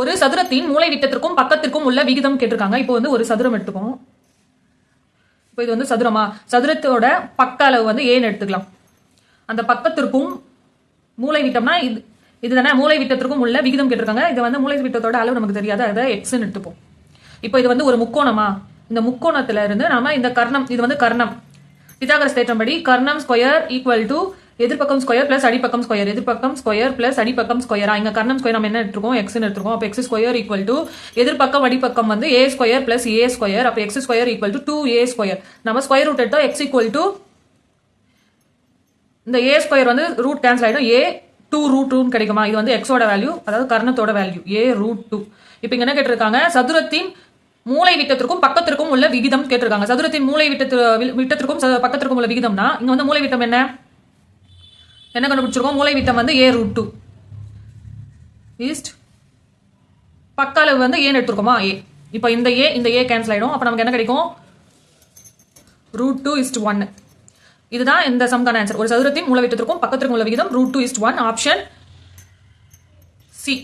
ஒரு சதுரத்தின் மூலை விட்டத்திற்கும் பக்கத்திற்கும் உள்ள விகிதம் கேட்டிருக்காங்க. இப்போ வந்து ஒரு சதுரம் எடுத்துக்கோம். இப்போ இது வந்து சதுரமா? சதுரத்தோட பக்க அளவு வந்து ஏன்னு எடுத்துக்கலாம். அந்த பக்கத்திற்கும் மூலை விட்டம்னா இது இதுதானே? மூலை விட்டத்திற்கும் உள்ள விகிதம் கேட்டிருக்காங்க. இது வந்து மூலை விட்டத்தோட அளவு நமக்கு தெரியாது. அதை எக்ஸ்ன்னு எடுத்துப்போம். இப்போ இது வந்து ஒரு முக்கோணமா? இந்த முக்கோணத்துல இருந்து நாம இந்த கர்ணம் இது வந்து கர்ணம். பிதாகரஸ் தேற்றம்படி கர்ணம் ஸ்கொயர் ஈக்குவல் டு எதிர்பக்கம் ஸ்கொயர் பிளஸ் அடிப்பக்கம் ஸ்கொயர் எதிர்பக்கம் ஸ்கொயர் பிளஸ் அடிப்பக்கம் ஸ்கொயரா இங்க கர்ணம் ஸ்கொயர் நம்ம என்ன எடுத்துருக்கோம்? எக்ஸ் எடுத்துருக்கோம். அப்போ எக்ஸ் ஸ்கொயர் ஈக்குவல் டு எதிர்பக்கம் அடிப்பக்கம் வந்து A square plus A square அப்போ X square equal to two A square நம்ம ஸ்கொயர் ரூட் எடுத்தோம் எக்ஸ் ஈக்குவல் டு இந்த ஏ ஸ்கொயர் வந்து ரூட் கேன்சல் ஆகிடும் ஏ டூ ரூட் டூன்னு கிடைக்குமா? இது வந்து எக்ஸோட வேல்யூ அதாவது கர்ணத்தோட வேல்யூ ஏ ரூட் டூ இப்போ இங்க என்ன கேட்டிருக்காங்க? சதுரத்தின் மூலை விட்டத்திற்கும் பக்கத்திற்கும் உள்ள விகிதம் கேட்டிருக்காங்க. சதுரத்தின் மூலை விட்டத்து விட்டத்திற்கும் பக்கத்திற்கும் உள்ள விகிதம்னா இங்க வந்து மூலை விட்டம் என்ன? என்ன கண்டுபிடிச்சிருக்கோம்? மூளை விட்டம் வந்து ஏ ரூட் டூ ஈஸ்ட் பக்க அளவு வந்து ஏன்னு எடுத்துருக்கோமா? ஏ இப்போ இந்த ஏ இந்த ஏ கேன்சல் ஆகிடும் அப்போ நமக்கு என்ன கிடைக்கும்? ரூட் டூ இஸ்ட் ஒன்னு இதுதான் இந்த சம்கான ஆன்சர் ஒரு சதுரத்தின் மூலவிட்டத்திற்கும் பக்கத்திற்கும் உள்ள விகிதம் root two is one option C